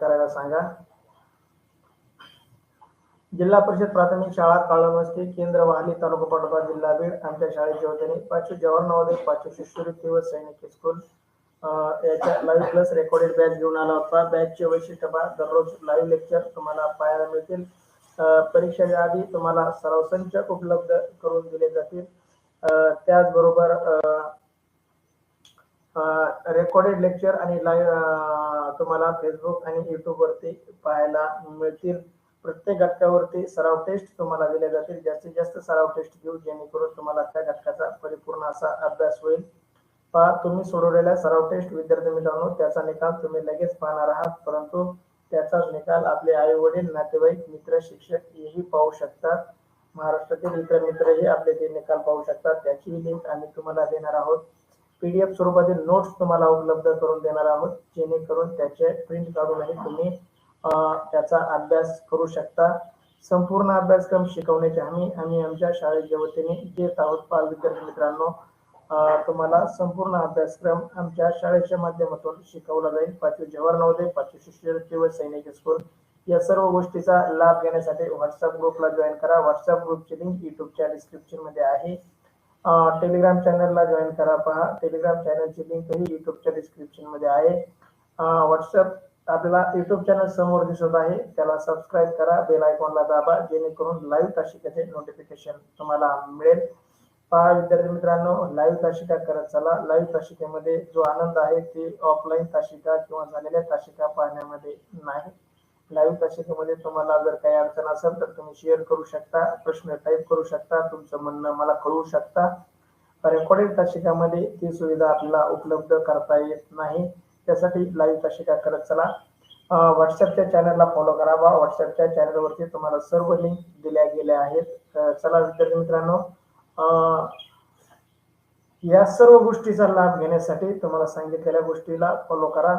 करायला सांगा. जिल्हा परिषद प्राथमिक शाळा काळमस्ती केंद्र वाहली तालुका पाटोदा जिल्हा बीड आमच्या शाळेच्या वतीने पाचवी जवाहर नवोदय पाचवी शिष्यवृत्ती व सैनिक स्कूल याच्या लाईव्ह प्लस रेकॉर्डेड बॅच घेऊन आला होता. बॅचचे वैशिष्ट्य पहा. दररोज लाईव्ह लेक्चर तुम्हाला पाहायला मिळतील. परीक्षेच्या आधी तुम्हाला सराव संच उपलब्ध करून दिले जातील. अं, त्याचबरोबर रेकॉर्डेड लेक्चर आणि लाईव्ह तुम्हाला फेसबुक आणि युट्यूब वरती पाहायला मिळतील. प्रत्येक घटकावरती सराव टेस्ट तुम्हाला दिले जातील. जास्तीत जास्त सराव टेस्ट घेऊ जेणेकरून तुम्हाला त्या घटकाचा परिपूर्ण असा अभ्यास होईल. पहा तुम्ही सोडवलेल्या सराव टेस्ट विद्यार्थी मित्रांनो त्याचा निकाल तुम्ही लगेच पाहणार आहात. परंतु त्याचाच निकाल आपले आई वडील नातेवाईक मित्र शिक्षक हेही पाहू शकतात. महाराष्ट्रातील इतर मित्रही आपले ते निकाल पाहू शकतात. त्याची लिंक आम्ही तुम्हाला देणार आहोत. पीडीएफ स्वरूपातील नोट्स तुम्हाला उपलब्ध करून देणार आहोत जेणेकरून त्याचे प्रिंट काढूनही तुम्ही त्याचा अभ्यास करू शकता. संपूर्ण अभ्यासक्रम शिकवण्याची हमी आम्ही आमच्या शाळेच्या वतीने देत आहोत पाच विद्यार्थी मित्रांनो तुम्हाला संपूर्ण अभ्यासक्रम आमच्या शाळेच्या माध्यमातून शिकवला जाईल. पाचवी जवाहर नवोदय पाचवी शिष्यवृत्ती व सैनिक स्कूल या सर्व गोष्टीचा लाभ घेण्यासाठी व्हॉट्सअप ग्रुपला जॉईन करा. व्हॉट्सअप ग्रुपची लिंक युट्यूबच्या डिस्क्रिप्शनमध्ये आहे. टेलिग्राम चॅनलला जॉईन करा पहा. टेलिग्राम चॅनलची लिंक ही युट्यूबच्या डिस्क्रिप्शनमध्ये आहे. व्हॉट्सअप आपल्याला युट्यूब चॅनल समोर दिसत आहे. त्याला सबस्क्राईब करा. बेल आयकॉनला दाबा. जेणेकरून लाईव्ह तासिकेचे नोटिफिकेशन तुम्हाला मिळेल. पहा विद्यार्थी मित्रांनो लाईव्ह तासिका करत चला. लाईव्ह तासिकेमध्ये जो आनंद आहे ते ऑफलाईन तासिका किंवा झालेल्या तासिका पाहण्यामध्ये नाही. लाईव्ह तासिकेमध्ये तुम्हाला जर काही अडचण असेल तर तुम्ही शेअर करू शकता प्रश्न टाईप करू शकता तुमचं म्हणणं मला कळवू शकता. रेकॉर्डेड तासिकामध्ये ती सुविधा आपल्याला उपलब्ध करता येत नाही. त्यासाठी लाईव्ह तशिका करत चला. व्हॉट्सअपच्या चॅनलला फॉलो करावा. व्हॉट्सअपच्या चॅनलवरती तुम्हाला सर्व लिंक दिल्या गेल्या आहेत. चला विद्यार्थी मित्रांनो अं, या सर्व गोष्टीचा लाभ घेण्यासाठी तुम्हाला सांगितलेल्या गोष्टीला फॉलो करा.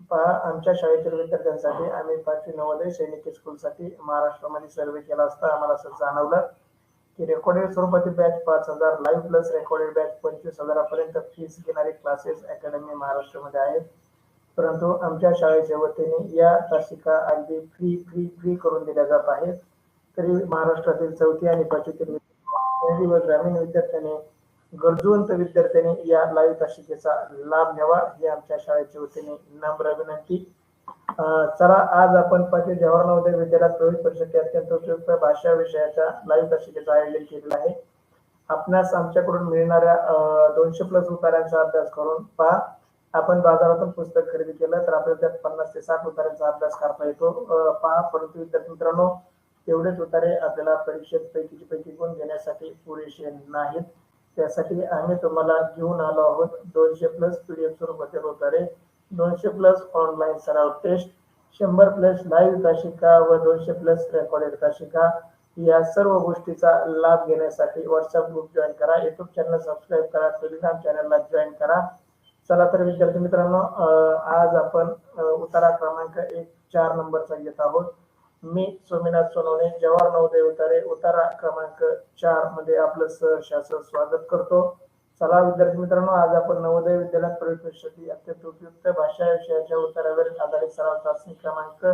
पहा आमच्या शाळेतील विद्यार्थ्यांसाठी आम्ही पाचवी नवोदय सैनिक स्कूलसाठी महाराष्ट्रामध्ये सर्वे केला असता आम्हाला असं जाणवलं की रेकॉर्डेड स्वरूपातील बॅच पाच हजार लाईव्ह प्लस रेकॉर्डेड बॅच पंचवीस हजारापर्यंत फीस घेणारे क्लासेस अकॅडमी महाराष्ट्रामध्ये आहेत. परंतु आमच्या शाळेच्या वतीने या तासिका अगदी फ्री फ्री फ्री करून दिल्या जात आहेत. तरी महाराष्ट्रातील चौथी आणि पाचवीतील शहरी व ग्रामीण विद्यार्थ्यांनी गरजूवंत विद्यार्थ्यांनी या लाईव्ह तासिकेचा लाभ घ्यावा ही आमच्या शाळेच्या वतीने नम्र विनंती. चला आज आपण पाचवी जवाहरलाल नवोदय विद्यालयात प्रवेश परीक्षेच्या अत्यंत उपयुक्त भाषा विषयाच्या लाईव्ह तासिकेचं आयोजन केलेलं आहे. आपणास आमच्याकडून मिळणाऱ्या दोनशे प्लस उतार्यांचा अभ्यास करून पहा. आपण बाजारातून पुस्तक खरेदी केलं तर आपल्याला त्यात पन्नास ते साठ उतार्यांचा अभ्यास करता येतो. पहा परंतु विद्यार्थी मित्रांनो तेवढेच उतारे आपल्याला परीक्षेत पैकीची पैकी गुण घेण्यासाठी पुरेसे नाहीत. त्यासाठी आम्ही तुम्हाला घेऊन आलो आहोत दोनशे प्लस पीडीएफ स्वरूपातील उतारे दोनशे प्लस ऑनलाईन सराव टेस्ट शंभर प्लस लाईव्ह काशिका व दोनशे प्लस रेकॉर्डेड काशिका या सर्व गोष्टीचा लाभ घेण्यासाठी व्हॉट्सअप ग्रुप जॉईन करा. युट्यूब चॅनल सबस्क्राईब करा. टेलिग्राम चॅनलला जॉईन करा. चला तर विद्यार्थी मित्रांनो आज आपण उतारा क्रमांक एक चार नंबरचा घेत आहोत. मी सोमीनाथ सोनवणे जवाहर नवोदय उतारे उतारा क्रमांक चारमध्ये आपलं सहर्ष स्वागत करतो. चला विद्यार्थी मित्रांनो आज आपण नवोदय विद्यालयात प्रवेश अत्यंत उपयुक्त भाषा विषयाच्या उत्तरावर आधारित सराव चाचणी क्रमांक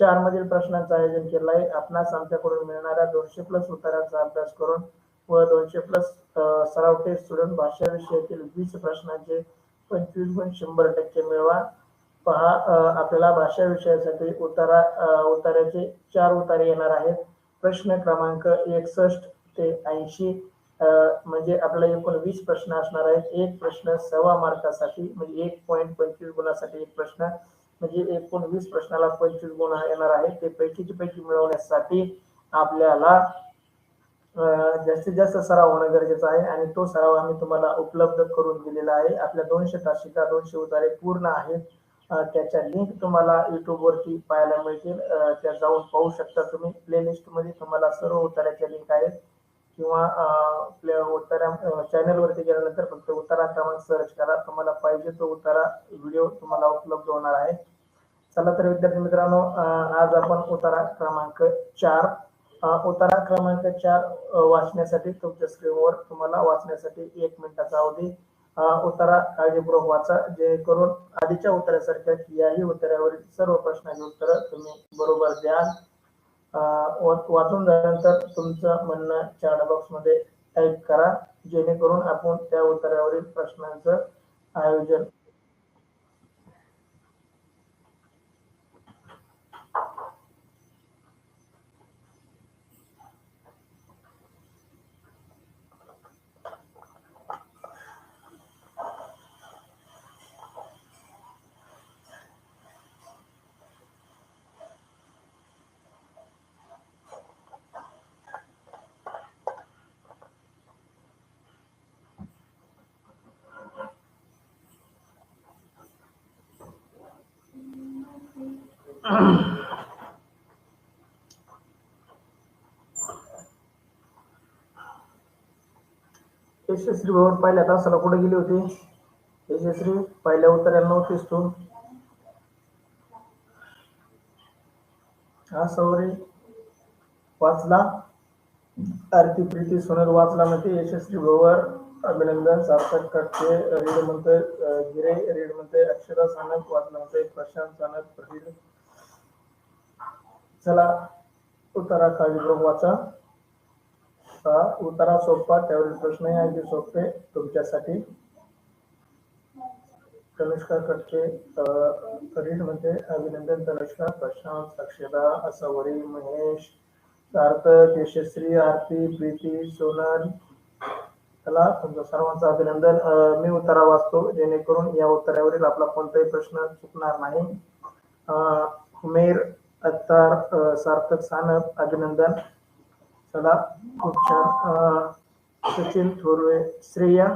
चार मधील प्रश्नांचं आयोजन केलं आहे आपणास आमच्याकडून मिळणाऱ्या दोनशे प्लस उतारांचा अभ्यास करून व दोनशे प्लस सराव टेस्ट सोडून भाषा विषयातील वीस प्रश्नांचे पंचवीस गुण शंभर टक्के मिळवा. पहा आपल्याला भाषा विषयासाठी उतारा अं, उतार्याचे चार उतारे येणार आहेत. प्रश्न क्रमांक एकसष्ट ते ऐंशी म्हणजे आपल्याला एकूण वीस प्रश्न असणार आहेत. एक प्रश्न सव्वा मार्कासाठी म्हणजे एक पॉईंट पंचवीस गुणासाठी एक प्रश्न म्हणजे एकूण वीस प्रश्नाला पंचवीस गुण येणार आहे ते पैकीची पैकी मिळवण्यासाठी आपल्याला जास्तीत जास्त सराव होणं गरजेचं आहे आणि तो सराव आम्ही तुम्हाला उपलब्ध करून दिलेला आहे. आपल्या दोनशे तासिका दोनशे उतारे पूर्ण आहेत. त्याच्या लिंक तुम्हाला युट्यूब वरती पाहायला मिळतील. त्या जाऊन पाहू शकता तुम्ही. प्लेलिस्टमध्ये तुम्हाला सर्व उतार्याच्या लिंक आहेत. किंवा अं, उतारा चॅनल वरती गेल्यानंतर फक्त उतारा क्रमांक सर्च करा. तुम्हाला पाहिजे तो उतारा व्हिडिओ तुम्हाला उपलब्ध होणार आहे. चला तर विद्यार्थी मित्रांनो आज आपण उतारा क्रमांक चार उतारा क्रमांक चार वाचण्यासाठी तुमच्या स्क्रीनवर तुम्हाला वाचण्यासाठी एक मिनिटाचा अवधी उतारा उत्तरा काळजीपूर्वक वाचा जेणेकरून आधीच्या उत्तरासारख्या याही उत्तरावरील सर्व प्रश्नाची उत्तरं तुम्ही बरोबर द्याल. वा- वाचून झाल्यानंतर तुमचं म्हणणं चॅट बॉक्समध्ये टाईप करा जेणेकरून आपण त्या उत्तरावरील प्रश्नांचं आयोजन यशस्वी भाऊ पहिल्या तासाला कुठे गेली होती? यशस्वी पहिल्या उत्तराला नव्हतीस तू? हा सौरी वाचला? आरती प्रीती सोनल वाचला म्हणते यशस्वी भाऊवर? अभिनंदन सार्थक कटके रीड म्हणतोय गिरे रीड म्हणतोय अक्षरा सानप वाचला म्हणतोय प्रशांत सानप प्रदीप चला उत्तरा काळजीपूर्वक वाचा. उतारा सोपा त्यावरील प्रश्नही अगदी सोपे तुमच्यासाठी. तनुष्का कटके अं, रीड म्हणजे अभिनंदन तनुष्का प्रशांत अक्षदा असवरी महेश सार्थक यशस्वी आरती प्रीती सोनल. चला तुमचं सर्वांचं अभिनंदन. मी उत्तरा वाचतो जेणेकरून या उत्तरावरील आपला कोणताही प्रश्न चुकणार नाही. उमेर तर सार्थक सानप अभिनंदन चला खूप छान सचिन थोरवे श्रेया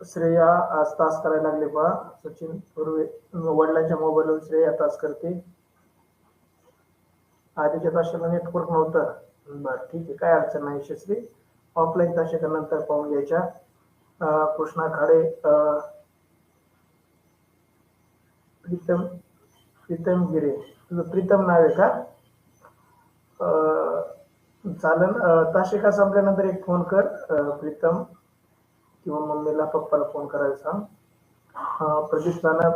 श्रेया आज तास करायला लागले पहा सचिन थोरवे वडिलांच्या मोबाईलवर श्रेया तास करते. आधीच्या ताशाला नेटवर्क नव्हतं. बरं ठीक आहे. काय अडचण नाही यशस्वी. ऑफलाईन ताशाच्या नंतर पाहून घ्यायच्या. कृष्णा खाडे प्रीतम प्रीतम गिरे. तुझं प्रीतम नाव आहे का? चालन ताशिका संपल्यानंतर एक फोन कर प्रीतम. किंवा मम्मीला पप्पाला फोन करायला सांग. प्रदीप नाना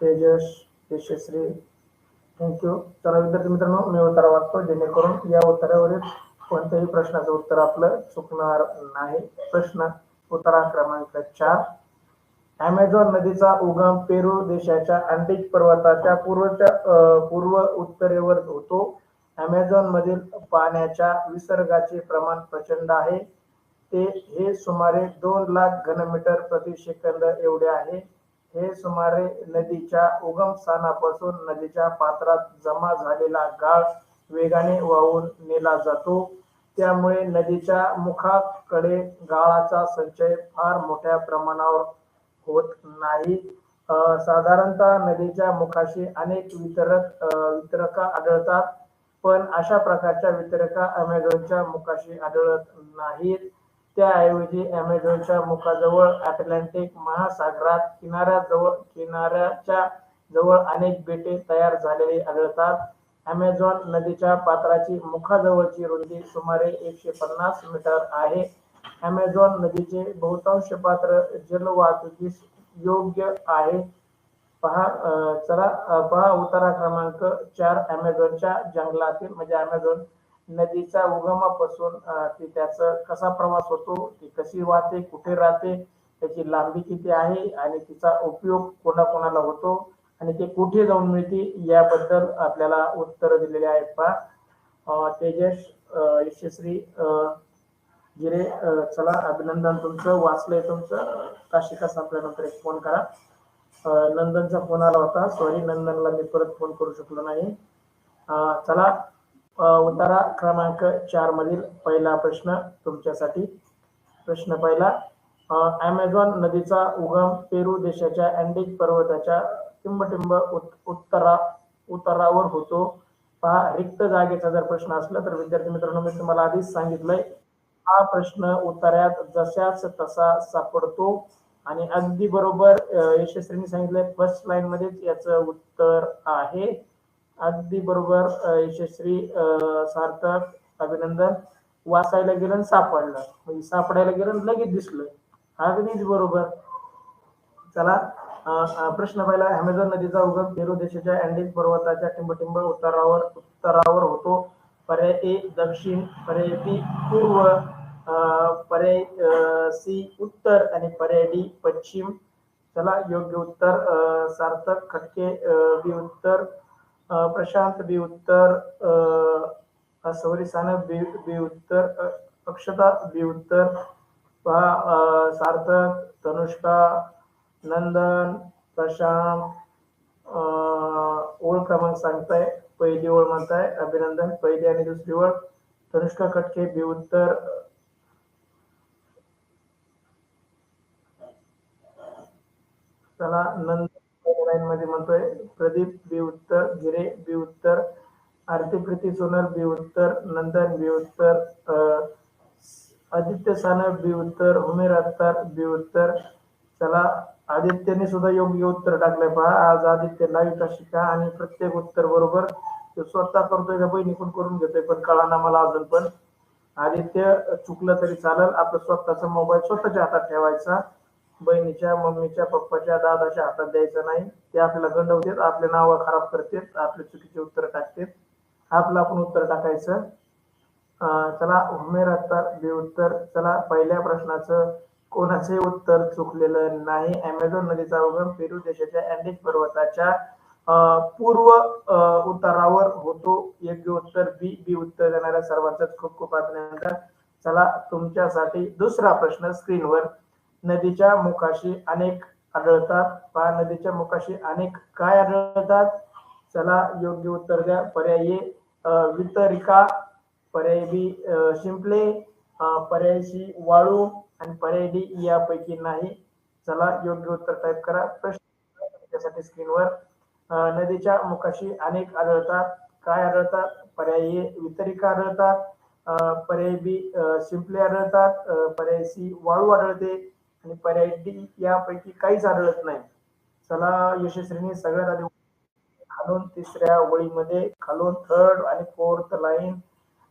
तेजस यशस्वी थँक्यू चला विद्यार्थी मित्रांनो मी उत्तर वाचतो. जेणेकरून या उत्तरावरील कोणत्याही प्रश्नाचं उत्तर आपलं चुकणार नाही. प्रश्न उत्तरा क्रमांक चार. अमेझॉन नदीचा उगम पेरू देशाच्या अंडीज पर्वताच्या पूर्वच्या पूर्व उत्तरेवर होतो. अमेझॉन मधील पाण्याच्या विसर्गाचे प्रमाण प्रचंड आहे. ते हे सुमारे दोन लाख घनमीटर प्रति सेकंद एवढे आहे. हे सुमारे नदीच्या उगम स्थानापासून नदीच्या पात्रात जमा झालेला गाळ वेगाने वाहून नेला जातो. त्यामुळे नदीच्या मुखाकडे गाळाचा संचय फार मोठ्या प्रमाणावर होत नाही. साधारणतः नदीच्या मुखाशी अनेक वितरक वितरका आढळतात पण अशा प्रकारच्या वितरका अमेझॉनच्या मुखाशी आढळत नाहीत. त्याऐवजी अमेझॉनच्या मुखाजवळ अटलांटिक महासागरात किनाऱ्याजवळ किनाऱ्याच्या जवळ अनेक बेटे तयार झालेली आढळतात. अमेझॉन नदीच्या पात्राची मुखाजवळची रुंदी सुमारे एकशे पन्नास मीटर आहे. अमेझॉन नदीचे बहुतांश पात्र जलवाहतुकीस योग्य आहे. पहा चला पहा उतारा क्रमांक चार अमेझॉनच्या जंगलातील म्हणजे अमेझॉन नदीच्या उगमापासून ते ती त्याचा कसा प्रवास होतो ती कशी वाहते कुठे राहते त्याची लांबी किती आहे आणि तिचा उपयोग कोणाकोणाला होतो आणि ते कुठे जाऊन मिळते याबद्दल आपल्याला उत्तर दिलेले आहेत. पहा अं, तेजस अं, यशस्वी जिने गिरे चला अभिनंदन तुमचं वाचलंय तुमचं. काशिका संपल्यानंतर एक फोन करा. नंदनचा फोन आला होता. सॉरी नंदनला मी परत फोन करू शकलो नाही. चला उतारा क्रमांक चार मधील पहिला प्रश्न तुमच्यासाठी. प्रश्न पहिला अमेझॉन नदीचा उगम पेरू देशाच्या अँडीज पर्वताच्या टिंबटिंब उत- उत्तरा उतारावर होतो. पहा रिक्त जागेचा जर प्रश्न असला तर विद्यार्थी मित्रांनो मी तुम्हाला आधीच सांगितलंय हा प्रश्न उत्तरात जशाच तसा सापडतो. आणि अगदी बरोबर अं, यशस्वीने सांगितलंय फर्स्ट लाईन मध्येच याचं उत्तर आहे. अगदी बरोबर यशस्वी सार्थक अभिनंदन. वाचायला गेलं सापडलं. म्हणजे सापडायला गेलं लगेच दिसलं. अगदीच बरोबर. चला अं, प्रश्न पहिला. अमेझॉन नदीचा उगम पेरू देशाच्या अँडीज पर्वताच्या टिंबटिंब उत्तरावर उत्तरावर होतो. पर्याय ए दक्षिण पर्याय बी पूर्व अं, पर्याय सी उत्तर आणि पर्याय डी पश्चिम. चला योग्य उत्तर सार्थक खटके बी उत्तर प्रशांत बी उत्तर अं, सौरी सानप बी बी उत्तर अक्षता बी उत्तर पहा सार्थक तनुष्का नंदन प्रशांत ओळ क्रमांक सांगताय. पहिली ओळ म्हणताय. अभिनंदन. पहिली आणि दुसरी ओळ. तनुष्का कटके बी उत्तर. चला नंद लाईन मध्ये म्हणतोय. प्रदीप बी उत्तर. गिरे बी उत्तर. आरती प्रीती सोनल बी उत्तर. नंदन बी उत्तर. अं, आदित्य सानप बी उत्तर. उमेर अत्तार बी उत्तर. चला आदित्यने सुद्धा योग्य उत्तर टाकलंय. पहा आज आदित्य लाईव्ह शिका आणि प्रत्येक उत्तर बरोबर तो स्वतः करतोय का बहिणीकडून करून घेतोय पण कळाना मला अजून पण. आदित्य चुकलं तरी चालेल. आपलं स्वतःचा मोबाईल स्वतःच्या हातात ठेवायचा. बहिणीच्या मम्मीच्या पप्पाच्या दादाच्या हातात द्यायचं नाही. ते आपल्याला गंडवतात आपले नाव खराब करतात आपले चुकीचे उत्तर टाकतात. आपलं आपण उत्तर टाकायचं. चला उमेर अत्तार बे उत्तर चला पहिल्या प्रश्नाचं कोणाचे उत्तर चुकलेलं नाही. अमेझॉन नदीचा उगम पेरू देशाच्या अँडीज पर्वताच्या अं, पूर्व उतारावर होतो. योग्य उत्तर बी बी उत्तर देणाऱ्या सर्वांचंच खूप खूप अभिनंदन. चला तुमच्यासाठी दुसरा प्रश्न स्क्रीनवर. नदीच्या मुखाशी अनेक आढळतात. पहा नदीच्या मुखाशी अनेक काय आढळतात? चला योग्य उत्तर द्या. पर्याय वितरिका. पर्याय बी शिंपले. पर्याय सी वाळू. आणि पर्याय डी यापैकी नाही. चला योग्य उत्तर टाईप करा. प्रश्न त्यासाठी स्क्रीनवर नदीच्या मुखाशी अनेक आढळतात. काय आढळतात? पर्याय ए वितरिका आढळतात. पर्याय बी शिंपले आढळतात. पर्याय सी वाळू आढळते. आणि पर्याय डी यापैकी काहीच आढळत नाही. चला यशस्वीने सगळ्यात आधी खालून तिसऱ्या ओळीमध्ये खालून थर्ड आणि फोर्थ लाईन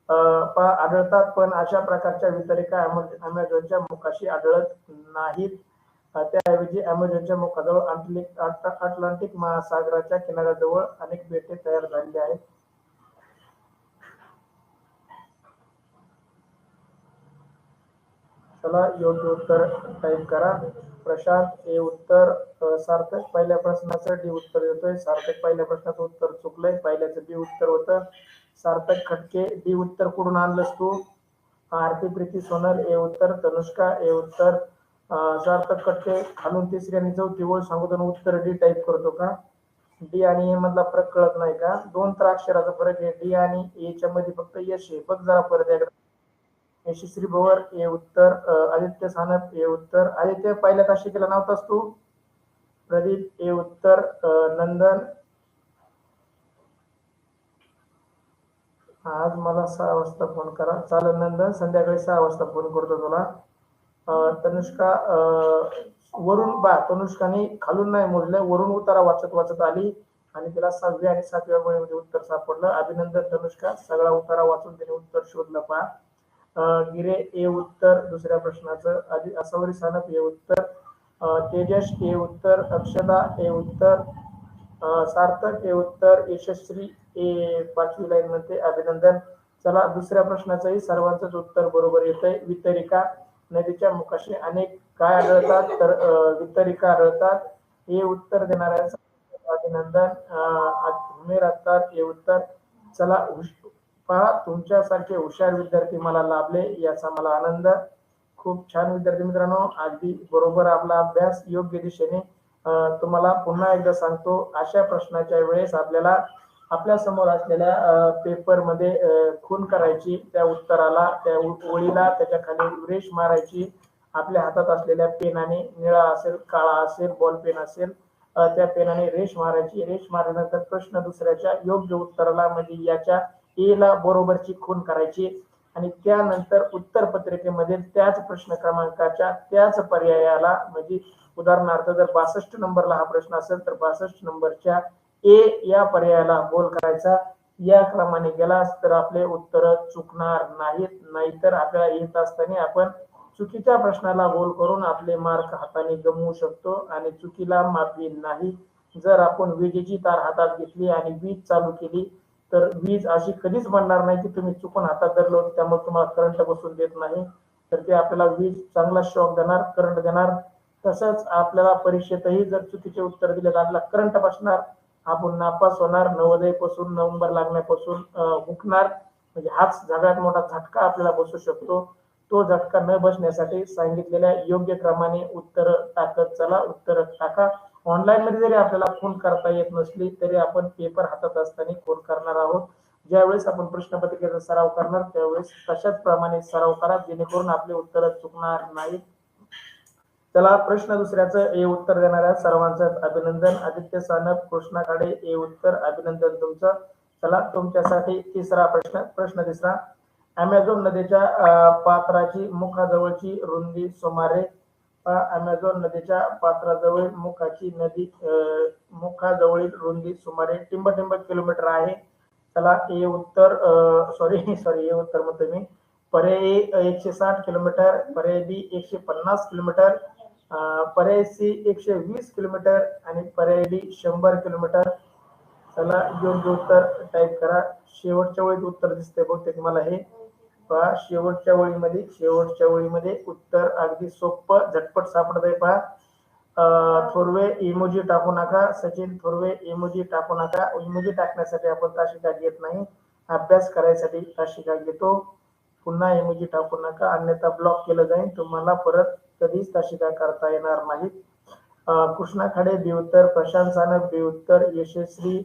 आढळतात पण अशा प्रकारच्या वितरिका अमेझॉनच्या मुखाशी आढळत नाहीत. त्याऐवजी अमेझॉनच्या मुखाजवळ अटलांटिक महासागराच्या किनाऱ्याजवळ अनेक बेटे तयार झालेली आहेत. चला योग्य उत्तर टाईप करा. प्रशांत हे उत्तर सार्थक. पहिल्या प्रश्नाचं डी उत्तर देतोय. सार्थक पहिल्या प्रश्नाचं उत्तर चुकलंय. पहिल्याचं बी उत्तर होतं. सार्थक खटके डी उत्तर कुठून आणलंस तू? आरती प्रीती सोनल ए उत्तर तनुष्का ए उत्तर. सार्थक खटके खालून तिसरी आणि चौथी ओळ सांगून उत्तर डी टाईप करतो का? डी आणि ए मधला फरक कळत नाही का? दोन तर अक्षराचा फरक आहे. डी आणि ए च्या मध्ये फक्त यश आहे. बघ जरा परत एकदा. यशस्वी भवर ए उत्तर आदित्य सानप ए उत्तर. आदित्य पहिल्या का केला नव्हतास तू? प्रदीप ए उत्तर नंदन आज मला सहा वाजता फोन करा. चालेल नंदन संध्याकाळी सहा वाजता फोन करतो तुला. तनुष्का वरून बा तनुष्काने खालून नाही मोजलं वरून उतारा वाचत वाचत आली आणि तिला सहाव्या आणि सातव्या ओळीमध्ये उत्तर सापडलं. अभिनंदन तनुष्का सगळा उतारा वाचून तिने उत्तर शोधलं पहा. गिरे ए उत्तर दुसऱ्या प्रश्नाचं. आधी असवरी सानप हे उत्तर. तेजस हे उत्तर. अक्षदा हे उत्तर. सार्थक हे उत्तर. यशस्वी हे पाचवी लाईन मध्ये अभिनंदन. चला दुसऱ्या प्रश्नाचंही सर्वांचंच उत्तर बरोबर येतंय. वितरिका नदीच्या मुखाशी अनेक काय आढळतात? तर वितरिका आढळतात. हे उत्तर देणाऱ्या अभिनंदन. अ, उमेर अत्तार हे उत्तर. चला पहा तुमच्यासारखे हुशार विद्यार्थी मला लाभले याचा मला आनंद. खूप छान विद्यार्थी मित्रांनो अगदी बरोबर आपला अभ्यास योग्य दिशेने तुम्हाला पुन्हा एकदा सांगतो अशा प्रश्नाच्या वेळेस आपल्याला आपल्यासमोर असलेल्या पेपरमध्ये अं, खून करायची त्या उत्तराला त्या ओळीला त्याच्याखाली रेष मारायची आपल्या हातात असलेल्या पेनाने निळा असेल काळा असेल बॉल पेन असेल त्या पेनाने रेष मारायची. रेष मारल्यानंतर प्रश्न दुसऱ्याच्या योग्य उत्तराला म्हणजे याच्या ए ला बरोबरची खून करायची. आणि त्यानंतर उत्तर पत्रिकेमध्ये त्याच प्रश्न क्रमांकाच्या त्याच पर्यायाला म्हणजे उदाहरणार्थ जर बासष्ट नंबरला हा प्रश्न असेल तर बासष्ट नंबरच्या ए या पर्यायाला बोल करायचा. या क्रमाने गेलास तर आपले उत्तर चुकणार नाहीत. नाहीतर आपल्याला येत असताना आपण चुकीच्या प्रश्नाला गोल करून आपले मार्क हाताने गमवू शकतो आणि चुकीला माफी नाही. जर आपण विजेची तार हातात घेतली आणि वीज चालू केली तर वीज अशी कधीच बनणार नाही की तुम्ही चुकून हातात धरलो त्यामुळे तुम्हाला करंट बसून देत नाही. तर ते आपल्याला वीज चांगला शॉक देणार करंट देणार. तसंच आपल्याला परीक्षेतही जर चुकीचे उत्तर दिले तर आपल्याला करंट बसणार. आपण नापास होणार. नवोदयपासून नोव्हेंबर लागण्यापासून हुकणार. म्हणजे हाच सगळ्यात मोठा झटका आपल्याला बसू शकतो. तो झटका न बसण्यासाठी सांगितलेल्या योग्य क्रमाने उत्तर टाकत चला. उत्तर टाका. ऑनलाईन मध्ये जरी आपल्याला फोन करता येत नसली तरी आपण पेपर हातात असताना फोन करणार आहोत. ज्यावेळेस आपण प्रश्नपत्रिकेचा सराव करणार त्यावेळेस तशाच प्रमाणे सराव करा जेणेकरून आपले उत्तर चुकणार नाहीत. चला प्रश्न दुसऱ्याचं ए उत्तर देणाऱ्या सर्वांचं अभिनंदन. आदित्य सानप कृष्णा खाडे ए उत्तर. अभिनंदन तुमचं. चला तुमच्यासाठी तिसरा प्रश्न प्रश्न तिसरा. अमेझॉन नदीच्या पात्राची मुखाजवळची रुंदी सुमारे अमेझॉन नदीच्या पात्राजवळ मुखाची नदी मुखाजवळील रुंदी सुमारे टिंब किलोमीटर आहे. चला ए उत्तर सॉरी सॉरी ए उत्तर म्हणतो मी. पर्याय एकशे साठ किलोमीटर पर्याय बी एकशे पन्नास किलोमीटर पर्याय सी एकशे वीस किलोमीटर आणि पर्याय डी शंभर किलोमीटर. चला योग्य उत्तर टाईप करा. शेवटच्या वेळीत उत्तर दिसते बहुतेक मला हे. पहा शेवटच्या ओळीमध्ये शेवटच्या ओळीमध्ये उत्तर अगदी सोपं झटपट सापडत आहे पहा थोरवे इमोजी टाकू नका. सचिन थोरवे इमोजी टाकू नका. इमोजी टाकण्यासाठी आपण ताशिका घेत नाही. अभ्यास करायसाठी ताशिका घेतो. पुन्हा इमोजी टाकू नका. अन्यथा ब्लॉक केलं जाईल. तुम्हाला परत कधीच ताशिका करता येणार नाहीत. कृष्णा खाडे बेउत्तर प्रशांत सानप बेउत्तर यशस्वी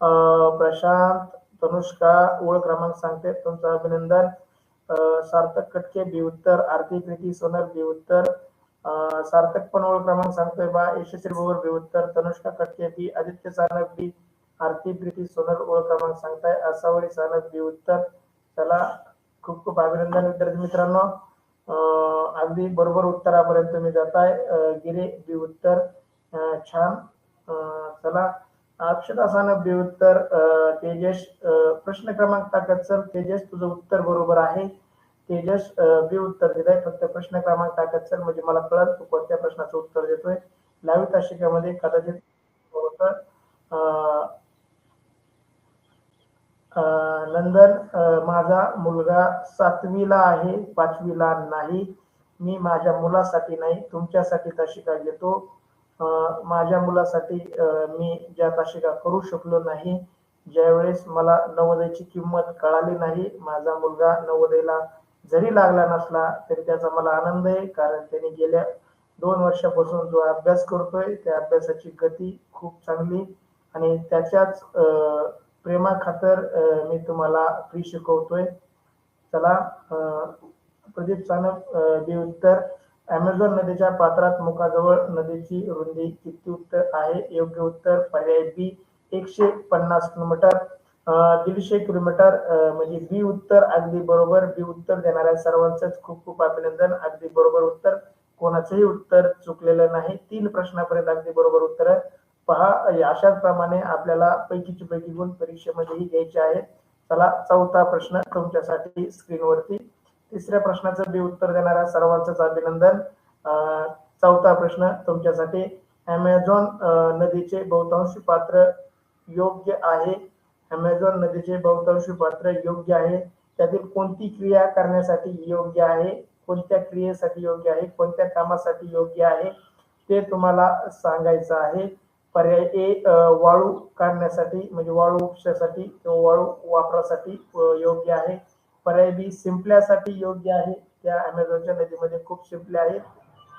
प्रशांत तनुष्का ओळ क्रमांक सांगते. तुमचं अभिनंदन. सार्थक कटके बेउत्तर आरती प्रीती सोनर बेउत्तर सार्थक पण ओळ क्रमांक सांगतोय बा. यशस्वी बरोबर बेउत्तर तनुष्का कटके बी आदित्य सानप बी आरती प्रीती सोनर ओळ क्रमांक सांगताय. असावळी सानप बेउत्तर चला खूप खूप अभिनंदन विद्यार्थी मित्रांनो. अगदी बरोबर उत्तरापर्यंत तुम्ही जाताय. गिरे बी उत्तर छान. चला. अक्षतासानं बी उत्तर तेजस प्रश्न क्रमांक टाकत सर तेजस तुझं उत्तर बरोबर आहे. तेजस बी उत्तर दिलंय फक्त प्रश्न क्रमांक टाकत सर म्हणजे मला कळत तू कोणत्या प्रश्नाचं उत्तर देतोय. लावी ताशिकामध्ये कदाचित नंदन माझा मुलगा सातवीला आहे पाचवीला नाही. मी माझ्या मुलासाठी नाही तुमच्यासाठी ताशिका घेतो. माझ्या मुलासाठी मी ज्या ताशिका करू शकलो नाही ज्यावेळेस मला नवोदयची किंमत कळाली नाही माझा मुलगा नवोदयला जरी लागला नसला तरी त्याचा मला आनंद आहे कारण त्याने गेल्या दोन वर्षापासून जो अभ्यास करतोय त्या अभ्यासाची गती खूप चांगली आणि त्याच्याच प्रेमा खातर मी तुम्हाला फ्री शिकवतोय. चला प्रदीप सानप बी उत्तर. अमेझॉन नदीच्या पात्रात मुखाजवळ नदीची रुंदी किती उत्तर आहे? योग्य उत्तर पर्याय बी एकशे पन्नास किलोमीटर. दीडशे किलोमीटर म्हणजे बी उत्तर अगदी बरोबर. बी उत्तर देणाऱ्या सर्वांचंच खूप खूप अभिनंदन. अगदी बरोबर उत्तर. कोणाचंही उत्तर चुकलेलं नाही. तीन प्रश्नापर्यंत अगदी बरोबर उत्तर पहा अशाच प्रमाणे आपल्याला पैकीची पैकी गुण परीक्षेमध्येही घ्यायचे आहेत. चला चौथा प्रश्न तुमच्यासाठी स्क्रीनवरती. तिसऱ्या प्रश्नाचं बी उत्तर देणाऱ्या सर्वांचंच अभिनंदन. चौथा प्रश्न तुमच्यासाठी. अमेझॉन नदीचे बहुतांशी पात्र योग्य आहे? अमेझॉन नदीचे बहुतांशी पात्र योग्य आहे? त्यातील कोणती क्रिया करण्यासाठी योग्य आहे? कोणत्या क्रियेसाठी योग्य आहे? कोणत्या कामासाठी योग्य आहे? ते तुम्हाला सांगायचं आहे. पर्याय ए वाळू काढण्यासाठी म्हणजे वाळू उपशासाठी किंवा वाळू वापरासाठी योग्य आहे. पर्याय बी शिंपल्यासाठी योग्य आहे. त्या अमेझॉनच्या नदीमध्ये खूप शिंपल्या आहेत.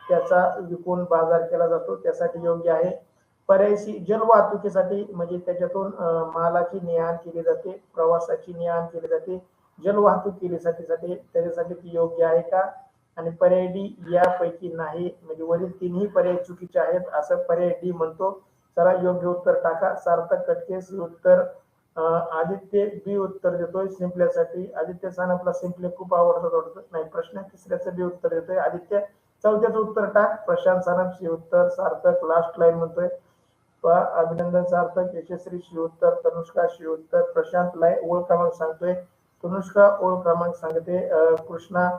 त्याचा विकून बाजार केला जातो. त्यासाठी योग्य आहे. पर्याय सी जलवाहतुकीसाठी म्हणजे त्याच्यातून मालाची ने केली जाते. प्रवासाची ने केली जाते. जलवाहतूक केलीसाठी त्याच्यासाठी ती योग्य आहे का? आणि पर्याय डी यापैकी नाही. म्हणजे वरील तिन्ही पर्याय चुकीचे आहेत. असं पर्याय डी म्हणतो. चला योग्य उत्तर टाका. सार्थक कटकेस उत्तर. आदित्य बी उत्तर देतोय. सिंपल्यासाठी आदित्य सानपला सिंपले खूप आवडतात वाटतं नाही प्रश्न तिसऱ्याचं बी उत्तर देतोय. आदित्य चौथ्याचं उत्तर टाक. प्रशांत सानप सी उत्तर. सार्थक लास्ट लाईन म्हणतोय. अभिनंदन सार्थक. यशस्वी शिवोत्तर तनुष्का शिवोत्तर प्रशांत लाय ओळ क्रमांक सांगतोय. तनुष्का ओळ क्रमांक सांगते. कृष्णा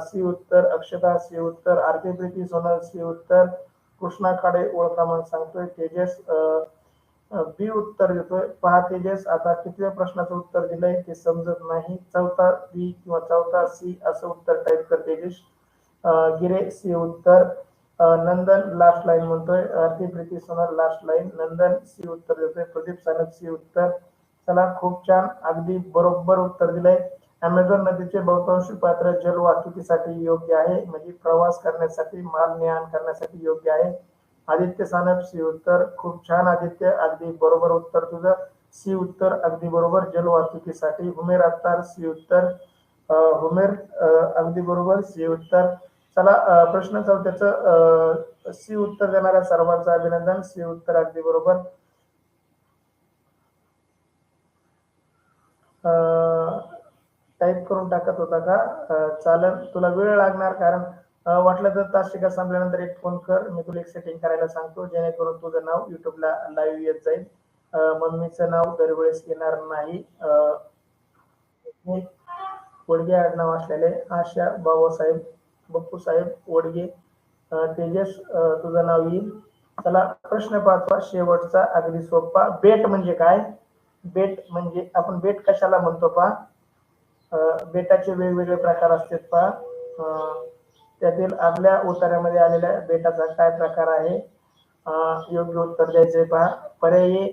सी उत्तर. अक्षता सी उत्तर. आरती प्रीती सोनल सी उत्तर. कृष्णा खाडे ओळ क्रमांक सांगतोय. तेजस अं, बी उत्तर देतोय. पहा तेजस आता कितव्या प्रश्नाचं उत्तर दिलंय ते समजत नाही. चौथा बी किंवा चौथा सी असं उत्तर टाईप कर तेजस. गिरे सी उत्तर. नंदन लास्ट लाईन म्हणतोय. Aarti Preeti Sonal last line Nandan C उत्तर देतोय. प्रदीप सानप सी उत्तर. चला खूप छान. अगदी बरोबर उत्तर दिलंय. अमेझॉन नदीचे बहुतांशी पात्र जल वाहतुकीसाठी योग्य आहे. म्हणजे प्रवास करण्यासाठी माल ने करण्यासाठी योग्य आहे. आदित्य सानप सी उत्तर. खूप छान आदित्य. अगदी बरोबर उत्तर तुझं. सी उत्तर अगदी बरोबर. जल वाहतुकीसाठी हुमेर अत्तार सी उत्तर. हुमेर अगदी बरोबर. सी उत्तर. चला प्रश्न प्रश्न त्याच सी उत्तर देणाऱ्या सर्वांचं अभिनंदन. सी उत्तर अगदी बरोबर. टाईप करून टाकत होता का? चालन चालेल तुला वेळ लागणार कारण वाटलं तर तासिका संपल्यानंतर एक फोन कर. मी तुला एक सेटिंग करायला सांगतो जेणेकरून तुझं नाव युट्यूबला लाईव्ह येत जाईल. मम्मीचं नाव दरवेळेस येणार नाही. अं, वडगे आडनाव असलेले आशा बाबासाहेब बप्पू साहेब वडगे तेजस तुझं नाव येईल. चला प्रश्न पाचवा शेवटचा अगदी सोपा. बेट म्हणजे काय? बेट म्हणजे आपण बेट कशाला म्हणतो पा बेटाचे वेगवेगळे प्रकार असतात पहा. त्यातील आपल्या उतार्यामध्ये आलेल्या बेटाचा काय प्रकार आहे? योग्य उत्तर द्यायचे पहा. पर्यायी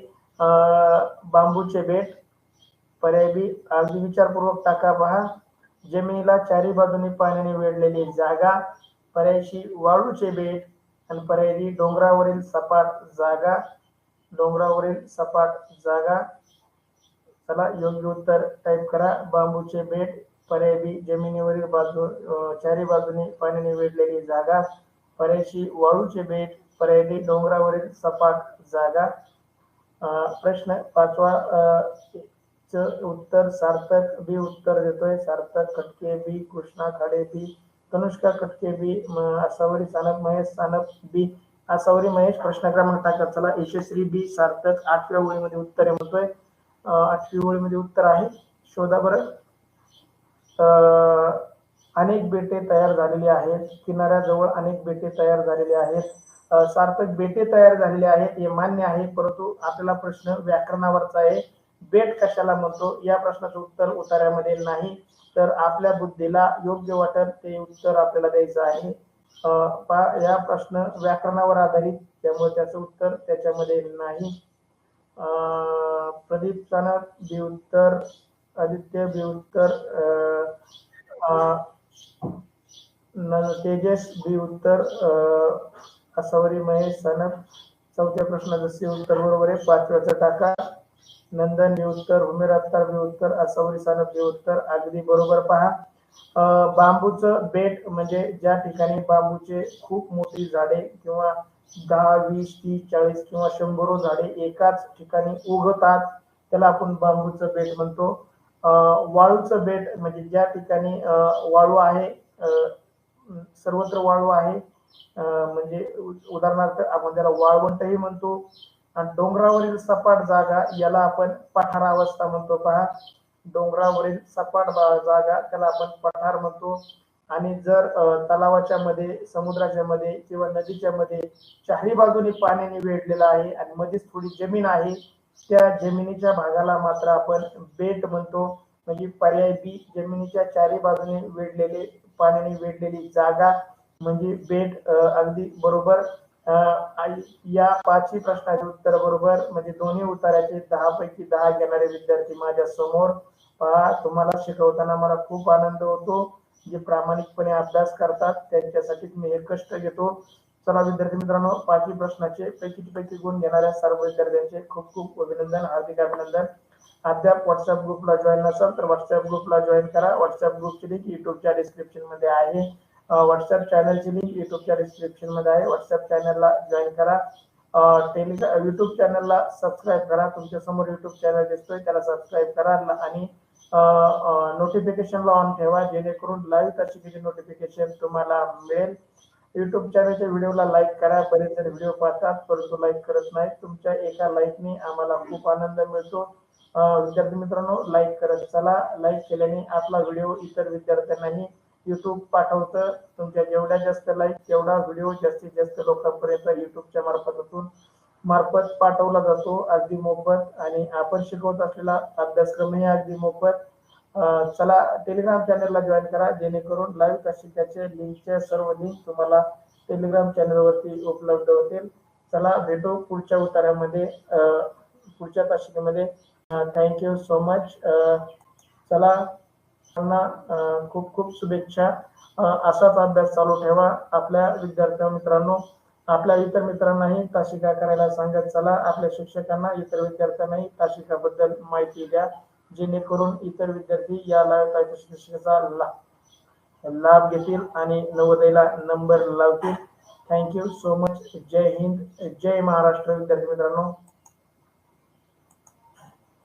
बांबूचे बेट. पर्याय बी अगदी विचारपूर्वक टाका पहा. जमिनीला चारी बाजूनी पाण्याने वेढलेली जागा पर्यायशी वाळूचे बेट आणि पर्यायी डोंगरावरील सपाट जागा. डोंगरावरील सपाट जागा. चला योग्य उत्तर टाईप करा. बांबूचे बेट पर्याय बी जमिनीवरील बाजू चारी बाजूने पाण्याने वेढलेली जागा पर्यायशी वाळूचे बेट पर्याय डी डोंगरावरील सपाट जागा. प्रश्न पाचवा च उत्तर सार्थक बी उत्तर देतोय. सार्थक कटके बी कृष्णा खाडे बी तनुष्का कटके बी आसावरी सानप महेश सानप बी आसावरी महेश. प्रश्न क्रमांक टाकत चला यशस्वी बी सार्थक. आठव्या ओळीमध्ये उत्तर म्हणतोय. आठवी ओळीमध्ये उत्तर आहे. शोधा बरं. अनेक बेटे तयार झालेली आहेत. किनाऱ्याजवळ अनेक बेटे तयार झालेली आहेत. सार्थक बेटे तयार झालेले आहेत हे मान्य आहे परंतु आपला प्रश्न व्याकरणावरचा आहे. बेट कशाला म्हणतो? या प्रश्नाचं उत्तर उतार्यामध्ये नाही. तर आपल्या बुद्धीला योग्य वाटत ते उत्तर आपल्याला द्यायचं आहे. या प्रश्न व्याकरणावर आधारित त्यामुळे त्याचं उत्तर त्याच्यामध्ये नाही. प्रदीप चाणक बिउत्तर आदित्य बिउत्तर तेजस बी उत्तर महेश सानप चौथ्या प्रश्नाचं सी उत्तर बरोबर आहे पाचव्याचा टाका. नंदन बी उमेर अत्तार बी उत्तर सानप बी उत्तर अगदी बरोबर पहा. बांबूचं बेट म्हणजे ज्या ठिकाणी बांबूचे खूप मोठी झाडे किंवा दहा वीस तीस चाळीस किंवा शंभरो झाडे एकाच ठिकाणी उगवतात. त्याला आपण बांबूचं बेट म्हणतो. वाळूचं बेट म्हणजे ज्या ठिकाणी वाळू आहे सर्वत्र वाळू आहे म्हणजे उ- उदाहरणार्थ आपण त्याला वाळवंटही म्हणतो. आणि डोंगरावरील सपाट जागा याला आपण पठारावस्था म्हणतो. पहा डोंगरावरील सपाट जागा त्याला आपण पठार म्हणतो. आणि जर तलावाच्या मध्ये समुद्राच्या मध्ये किंवा नदीच्या मध्ये चारही बाजूने पाण्याने वेढलेला आहे आणि मध्येच थोडी जमीन आहे त्या जमिनीच्या भागाला मात्र आपण बेट म्हणतो. म्हणजे पर्याय बी जमिनीच्या चारी बाजूने वेढलेले पाण्याने वेढलेली जागा म्हणजे बेट अगदी बरोबर. या पाचही प्रश्नाचे उत्तर बरोबर. म्हणजे दोन्ही उत्तराचे दहा पैकी दहा घेणारे विद्यार्थी माझ्यासमोर पहा तुम्हाला शिकवताना मला खूप आनंद होतो. जे प्रामाणिकपणे अभ्यास करतात त्यांच्यासाठी मी हे कष्ट घेतो. चला विद्यार्थी मित्रांनो पाचवी प्रश्नाचे पैकी पैकी गुण घेणाऱ्या सर्व विद्यार्थ्यांचे खूप खूप अभिनंदन हार्दिक अभिनंदन. अद्याप व्हॉट्सअप ग्रुपला जॉईन नसाल तर व्हॉट्सअप ग्रुपला जॉईन करा. व्हॉट्सअप ग्रुपची लिंक युट्यूबच्या डिस्क्रिप्शनमध्ये आहे. व्हॉट्सअप चॅनलची लिंक युट्यूबच्या डिस्क्रिप्शनमध्ये आहे. व्हॉट्सअप चॅनलला जॉईन करा. टेलिग्रा युट्यूब चॅनलला सबस्क्राईब करा. तुमच्यासमोर युट्यूब चॅनल दिसतोय त्याला सबस्क्राईब करा. आणि नोटिफिकेशनला ऑन ठेवा जेणेकरून लाईव्ह शिकेचे नोटिफिकेशन तुम्हाला मिळेल. युट्यूब चॅनलच्या व्हिडिओला लाईक करा. बरेच जण व्हिडिओ पाहतात परंतु लाईक करत नाही तुमच्या एका लाईकने आम्हाला खूप आनंद मिळतो. विद्यार्थी मित्रांनो लाईक करत चला. लाईक केल्याने आपला व्हिडिओ इतर विद्यार्थ्यांनाही युट्यूब पाठवतं. तुमच्या जेवढ्या जास्त लाईक तेवढा व्हिडिओ जास्तीत जास्त लोकांपर्यंत युट्यूबच्या मार्फतातून मार्फत पाठवला जातो अगदी मोफत आणि आपण शिकवत असलेला अभ्यासक्रमही अगदी मोफत. चला टेलिग्राम चॅनलला जॉईन करा जेणेकरून लाईव्ह कशिकाचे लिंकचे सर्व लिंक तुम्हाला टेलिग्राम चॅनलवरती उपलब्ध होतील. चला भेटू पुढच्या उतारामध्ये पुढच्या तासिकेमध्ये थँक्यू सो मच चला त्यांना खूप खूप शुभेच्छा. असाच अभ्यास चालू ठेवा. आपल्या विद्यार्थी मित्रांनो आपल्या इतर मित्रांनाही ताशिका करायला सांगत चला. आपल्या शिक्षकांना इतर विद्यार्थ्यांनाही ताशिकाबद्दल माहिती द्या जेणेकरून इतर विद्यार्थी या लाईव्ह तासिकेचा लाभ घेतील आणि नवोदयला नंबर लावतील. थँक्यू सो मच जय हिंद. जय महाराष्ट्र. विद्यार्थी मित्रांनो